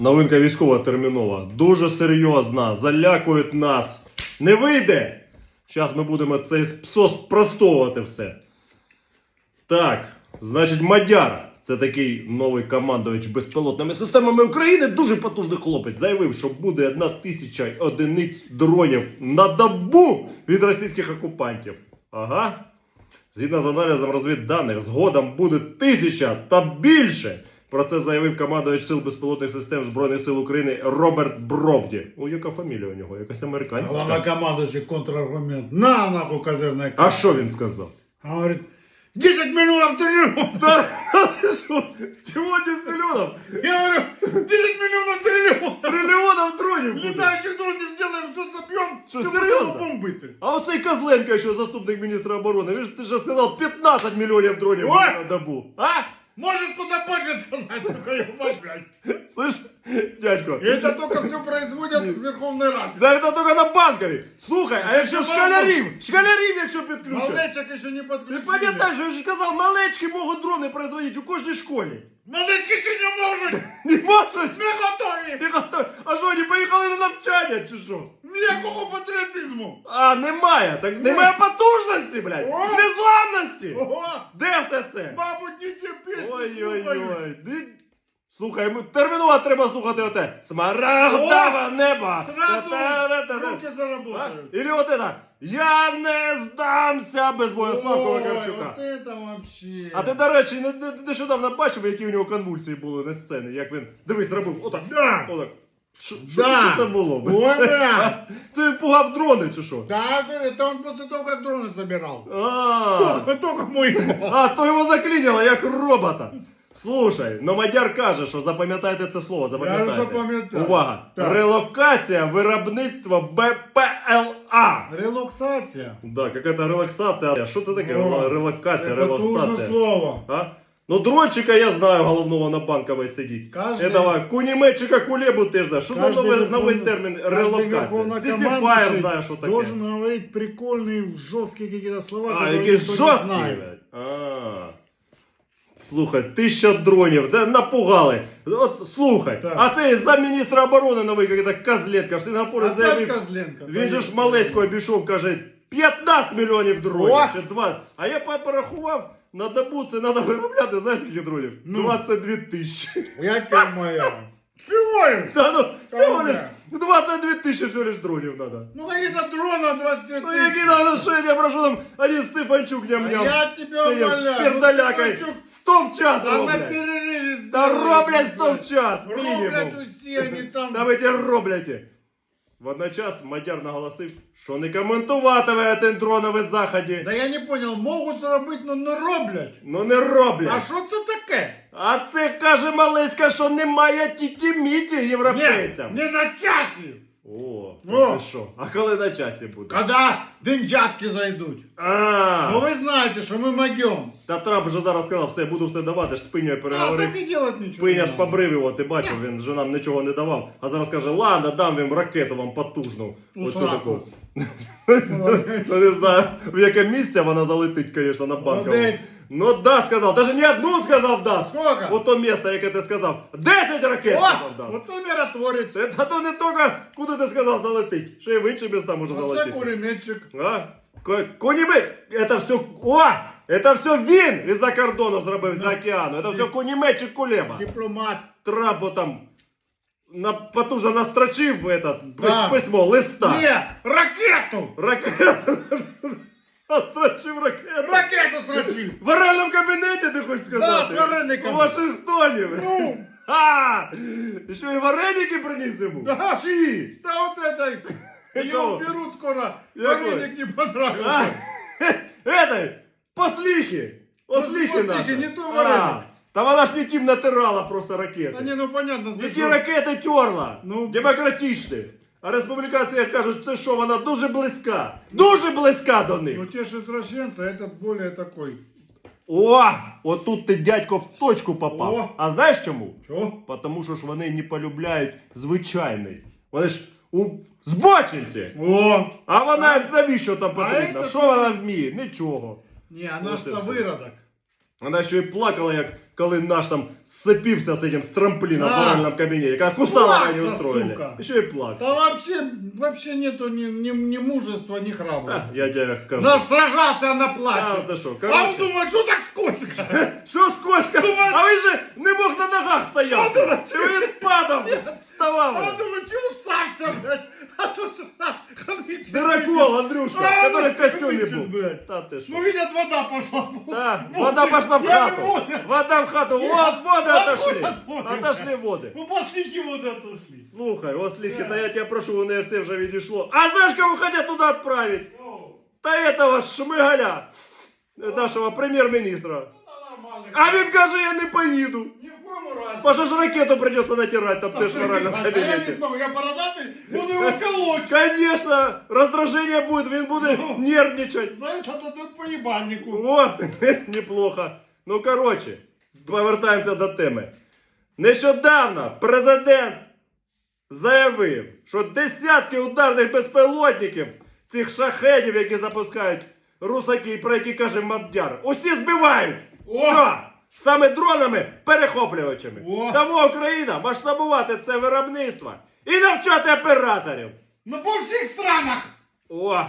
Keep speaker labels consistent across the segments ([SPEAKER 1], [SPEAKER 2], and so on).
[SPEAKER 1] Новинка військова термінова. Дуже серйозна. Залякують нас. Не вийде! Зараз ми будемо цей спростовувати все. Так, значить, Мадяр. Це такий новий командувач безпілотними системами України. Дуже потужний хлопець. Заявив, що буде одна тисяча одиниць дронів на добу від російських окупантів. Ага. Згідно з аналізом розвідданих, згодом буде тисяча та більше. Про це заявив командувач сил безпілотних систем Збройних сил України Роберт Бровді. О, яка фамілія у нього? Якась американська.
[SPEAKER 2] Главнокомандующий контраргумент. На нахуй козырная
[SPEAKER 1] А що він сказав?
[SPEAKER 2] А он говорит, 10 миллионов триллионов.
[SPEAKER 1] Та що? Чого 10 мільйонів?
[SPEAKER 2] Я говорю, 10 миллионов триллионов.
[SPEAKER 1] Трильйонів дронів буде.
[SPEAKER 2] Летающих дронов сделаем, все собьем.
[SPEAKER 1] Что,
[SPEAKER 2] всё
[SPEAKER 1] серьезно?
[SPEAKER 2] будем бомбы-то.
[SPEAKER 1] А оцей Козленко, що заступник міністра оборони, він ж ти ж сказав 15 мільйонів дронів
[SPEAKER 2] Ой!
[SPEAKER 1] на добу. А?
[SPEAKER 2] Может куда больше сказать, сука, ебать, блядь.
[SPEAKER 1] Слышь, дядько,
[SPEAKER 2] И это только все производят в Верховной Раде.
[SPEAKER 1] Да це тільки на банкові. Слухай, а якщо школярів, школярів, якщо підключать.
[SPEAKER 2] Малечек еще не
[SPEAKER 1] Ти
[SPEAKER 2] подключили.
[SPEAKER 1] пам'ятаєш, я ж казав, малечки можуть дрони производити у кожній школі.
[SPEAKER 2] Малечки еще не можут.
[SPEAKER 1] Не можуть?
[SPEAKER 2] Не готові.
[SPEAKER 1] Не готові. А що, вони поїхали на навчання чи що?
[SPEAKER 2] Ніякого патріотизму.
[SPEAKER 1] А, немає. Так немає потужності, блядь.
[SPEAKER 2] О!
[SPEAKER 1] Незламності.
[SPEAKER 2] Ого,
[SPEAKER 1] Де все це?
[SPEAKER 2] мабуть, не ті пісні слухають.
[SPEAKER 1] Ой-ой-ой. Ди- Слухай, ми- терміново треба слухати оте. Смарагдове небо.
[SPEAKER 2] Сразу руки
[SPEAKER 1] А?
[SPEAKER 2] заработают.
[SPEAKER 1] Или вот это. Я не здамся без Бояслава
[SPEAKER 2] Ой,
[SPEAKER 1] Вакарчука.
[SPEAKER 2] от вообще.
[SPEAKER 1] А ти, до речі, не- не- нещодавно бачив, які у нього конвульсії були на сцені, як він. Дивись, робив. Отак.
[SPEAKER 2] Да.
[SPEAKER 1] Отак. Що, що,
[SPEAKER 2] Да.
[SPEAKER 1] що це було? бля?
[SPEAKER 2] Ой, бля.
[SPEAKER 1] Це він пугав дрони чи що?
[SPEAKER 2] Да, это, это он после того, как дроны собирал.
[SPEAKER 1] А,
[SPEAKER 2] Только, только мой.
[SPEAKER 1] а то його заклинило, як робота. Слушай, ну Мадяр каже, що запам'ятайте це слово, запам'ятайте.
[SPEAKER 2] запам'ятаю.
[SPEAKER 1] Увага!
[SPEAKER 2] Так.
[SPEAKER 1] Релокація виробництва БПЛА.
[SPEAKER 2] Релаксация.
[SPEAKER 1] Да, какая-то релаксація. Що це таке?
[SPEAKER 2] О,
[SPEAKER 1] Релокація,
[SPEAKER 2] Это потужное
[SPEAKER 1] релаксація.
[SPEAKER 2] слово.
[SPEAKER 1] А? Ну, дрончика я знаю, головного на банковій сидіть.
[SPEAKER 2] Каждый-
[SPEAKER 1] Этого кунімечика кулебу теж знаю. Що за
[SPEAKER 2] Каждый
[SPEAKER 1] новий,
[SPEAKER 2] верховный-
[SPEAKER 1] новий термін
[SPEAKER 2] каждый
[SPEAKER 1] релокація?
[SPEAKER 2] верховнокомандующий
[SPEAKER 1] Сісіпаєв знає, що таке.
[SPEAKER 2] Должен говорить прикольные, жесткие какие-то слова,
[SPEAKER 1] А,
[SPEAKER 2] которые
[SPEAKER 1] які
[SPEAKER 2] никто не
[SPEAKER 1] жорсткі.
[SPEAKER 2] знает.
[SPEAKER 1] блядь. А. Слухай, тисяча дронів, да напугали. От слухай,
[SPEAKER 2] Так.
[SPEAKER 1] а цей замміністра оборони новий, як Козленко, в Сингапурі
[SPEAKER 2] Опять
[SPEAKER 1] заявив.
[SPEAKER 2] Козленко.
[SPEAKER 1] Він же ж
[SPEAKER 2] конечно.
[SPEAKER 1] Малецького обійшов, каже, 15 мільйонів дронів.
[SPEAKER 2] О!
[SPEAKER 1] Чи 2. А я по- порахував, на добу це треба виробляти, знаєш скільки дронів?
[SPEAKER 2] Ну.
[SPEAKER 1] 22 тисячі.
[SPEAKER 2] Я тебе моя. Пивой!
[SPEAKER 1] Та ну, всього
[SPEAKER 2] Та
[SPEAKER 1] лиш, 22 тисячі всього лиш дронів треба.
[SPEAKER 2] Ну какие-то дрона 20
[SPEAKER 1] Ну які там, що я прошу там, один Стефанчук ням-ням.
[SPEAKER 2] А я тебя
[SPEAKER 1] сидів
[SPEAKER 2] умоляю,
[SPEAKER 1] з
[SPEAKER 2] ну, Стефанчук-
[SPEAKER 1] 100 в час
[SPEAKER 2] Да на
[SPEAKER 1] роблять.
[SPEAKER 2] перерыве
[SPEAKER 1] Та
[SPEAKER 2] сделали,
[SPEAKER 1] роблять
[SPEAKER 2] блядь.
[SPEAKER 1] 100 в час,
[SPEAKER 2] Роблять
[SPEAKER 1] мінімум.
[SPEAKER 2] усі, они там.
[SPEAKER 1] Та ви ті роблять. Водночас Мадяр наголосив, що не коментуватиме один дроновий заході.
[SPEAKER 2] Да я не понял, можуть робити, но не роблять.
[SPEAKER 1] Ну не роблять.
[SPEAKER 2] А що це таке?
[SPEAKER 1] А це каже Малиська, що немає тіті-міті
[SPEAKER 2] Ні,
[SPEAKER 1] європейцям.
[SPEAKER 2] не на часі.
[SPEAKER 1] О,
[SPEAKER 2] О.
[SPEAKER 1] ти що? А коли на часі буде?
[SPEAKER 2] Когда деньжатки зайдуть.
[SPEAKER 1] А,
[SPEAKER 2] Ну ви знаєте, що ми могем.
[SPEAKER 1] та Трамп вже зараз сказав, все, буду все давати, ж з пиньою
[SPEAKER 2] А,
[SPEAKER 1] переговорив.
[SPEAKER 2] так і делать нічого.
[SPEAKER 1] Пиня ж побрив його, ти бачив, він же нам нічого не давав. А зараз каже, ладно, дам їм ракету вам потужну.
[SPEAKER 2] У
[SPEAKER 1] Оцю
[SPEAKER 2] сраку.
[SPEAKER 1] таку. Ну не знаю, в яке місце вона залетить, звісно, на банкову.
[SPEAKER 2] Молодець.
[SPEAKER 1] Ну да, сказав, даже не одну сказав дасть.
[SPEAKER 2] Сколько?
[SPEAKER 1] От то місце, яке ти сказав. 10 ракет сказав
[SPEAKER 2] О,
[SPEAKER 1] дасть.
[SPEAKER 2] оце миротворець.
[SPEAKER 1] Це та то не тільки, куди ти сказав залетить, ще й в інші міста може
[SPEAKER 2] Оце
[SPEAKER 1] залетіти.
[SPEAKER 2] кулеметчик.
[SPEAKER 1] А? Ко- Кунімет, це все, о, це все він із-за кордону зробив, з океану. Це все куніметчик Кулеба.
[SPEAKER 2] Дипломат.
[SPEAKER 1] Трампу там на, потужно настрочив этот,
[SPEAKER 2] Да.
[SPEAKER 1] письмо, листа.
[SPEAKER 2] Не, ракету.
[SPEAKER 1] Ракету. Настрочив ракету.
[SPEAKER 2] Ракету срочив.
[SPEAKER 1] В оральному кабінеті ти хочеш сказати?
[SPEAKER 2] в варениках.
[SPEAKER 1] У Вашингтоні.
[SPEAKER 2] Ну,
[SPEAKER 1] А! І що і вареники приніс йому?
[SPEAKER 2] Да.
[SPEAKER 1] Чиї?
[SPEAKER 2] да вот это. Ее
[SPEAKER 1] Какого?
[SPEAKER 2] уберут скоро.
[SPEAKER 1] Какой?
[SPEAKER 2] Вареник не
[SPEAKER 1] А?
[SPEAKER 2] понравился.
[SPEAKER 1] Этой, посліхи. Осліхи
[SPEAKER 2] Посліхи,
[SPEAKER 1] наші.
[SPEAKER 2] не то
[SPEAKER 1] А,
[SPEAKER 2] вареник.
[SPEAKER 1] Та вона ж не тим натирала просто
[SPEAKER 2] Да
[SPEAKER 1] ракети.
[SPEAKER 2] не, ну понятно,
[SPEAKER 1] Не ті
[SPEAKER 2] зачем.
[SPEAKER 1] ракети терла.
[SPEAKER 2] Ну.
[SPEAKER 1] Демократичні. А республіканці як кажуть, це що вона дуже близька. Дуже близька до них.
[SPEAKER 2] Ну те же извращенцы, а этот более такой.
[SPEAKER 1] О! Отут ти дядько в точку попав.
[SPEAKER 2] О.
[SPEAKER 1] А знаєш чому?
[SPEAKER 2] Чё?
[SPEAKER 1] Потому що ж вони не полюбляють звичайний. Вони ж у збочинці.
[SPEAKER 2] О!
[SPEAKER 1] А вона навіщо там
[SPEAKER 2] А
[SPEAKER 1] потрібна?
[SPEAKER 2] це
[SPEAKER 1] Що вона вміє? Нічого.
[SPEAKER 2] Не, она
[SPEAKER 1] Вот
[SPEAKER 2] ж
[SPEAKER 1] и
[SPEAKER 2] то
[SPEAKER 1] всё.
[SPEAKER 2] выродок.
[SPEAKER 1] Вона ще й плакала, як коли наш там сцепився з цим з трампліна в
[SPEAKER 2] Да.
[SPEAKER 1] кабінеті. Как кустала не устроили.
[SPEAKER 2] сука.
[SPEAKER 1] Ще й.
[SPEAKER 2] Да вообще, вообще нету ни, ни, ни мужества, ни
[SPEAKER 1] Та,
[SPEAKER 2] храбрости.
[SPEAKER 1] я тебе кажу.
[SPEAKER 2] Да сражаться она
[SPEAKER 1] Та,
[SPEAKER 2] плачет.
[SPEAKER 1] ти що,
[SPEAKER 2] а он
[SPEAKER 1] короче.
[SPEAKER 2] думает, что так скользко.
[SPEAKER 1] Що скользко?
[SPEAKER 2] Думаю-
[SPEAKER 1] А він же не мог на ногах стояти. Чи він падав?
[SPEAKER 2] А он
[SPEAKER 1] Вставав.
[SPEAKER 2] думает, чего ссаться, блядь? А тут же на, хомячок.
[SPEAKER 1] Дырокол, Андрюшка,
[SPEAKER 2] А,
[SPEAKER 1] который в костюме
[SPEAKER 2] хомячок,
[SPEAKER 1] был.
[SPEAKER 2] блядь.
[SPEAKER 1] Та ти що?
[SPEAKER 2] Ну, видят, вода пошла.
[SPEAKER 1] Да,
[SPEAKER 2] Вот,
[SPEAKER 1] вода пошла в
[SPEAKER 2] я
[SPEAKER 1] хату.
[SPEAKER 2] не воду.
[SPEAKER 1] Вода в хату. Вот воды
[SPEAKER 2] Откуда
[SPEAKER 1] отошли.
[SPEAKER 2] воды,
[SPEAKER 1] Отошли
[SPEAKER 2] блядь?
[SPEAKER 1] воды.
[SPEAKER 2] Ну, после воды отошли.
[SPEAKER 1] Слухай, осліхи, та я тебе прошу, вони все вже відійшло. А знаєш, кого хотят туда отправить? Та этого Шмигаля, нашого прем'єр-міністра.
[SPEAKER 2] Ну, нормально.
[SPEAKER 1] А він каже, я не поїду.
[SPEAKER 2] Коем разе.
[SPEAKER 1] Паша ж ракету придется натирать там теж в
[SPEAKER 2] а Я не знаю, я бородатый, буду его колоть.
[SPEAKER 1] Конечно, раздражение будет, він буде
[SPEAKER 2] Ну.
[SPEAKER 1] нервничать.
[SPEAKER 2] За это дадут по ебальнику.
[SPEAKER 1] О, неплохо. Ну, коротше, повертаємося до теми. Нещодавно президент заявив, що десятки ударних безпілотників, цих шахедів, які запускають русаки, про які каже Мадяр, усі збивають.
[SPEAKER 2] О!
[SPEAKER 1] Що? Саме дронами перехоплювачами.
[SPEAKER 2] О!
[SPEAKER 1] Тому Україна масштабувати це виробництво і навчати операторів.
[SPEAKER 2] Ну, по всех странах.
[SPEAKER 1] О,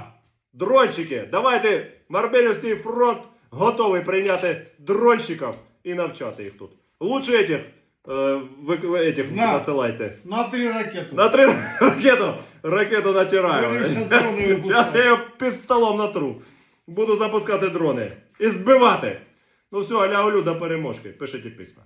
[SPEAKER 1] дрончики, давайте Марбелівський фронт готовий прийняти дронщиків і навчати їх тут. Лучше этих, е, викли, этих
[SPEAKER 2] На.
[SPEAKER 1] надсилайте.
[SPEAKER 2] На три ракеты.
[SPEAKER 1] На три ракету, ракету натираю.
[SPEAKER 2] Вони ще дрони випускають.
[SPEAKER 1] Зараз я його під столом натру. Буду запускати дрони і збивати. Ну все, аля Олю до переможки. Пишіть письма.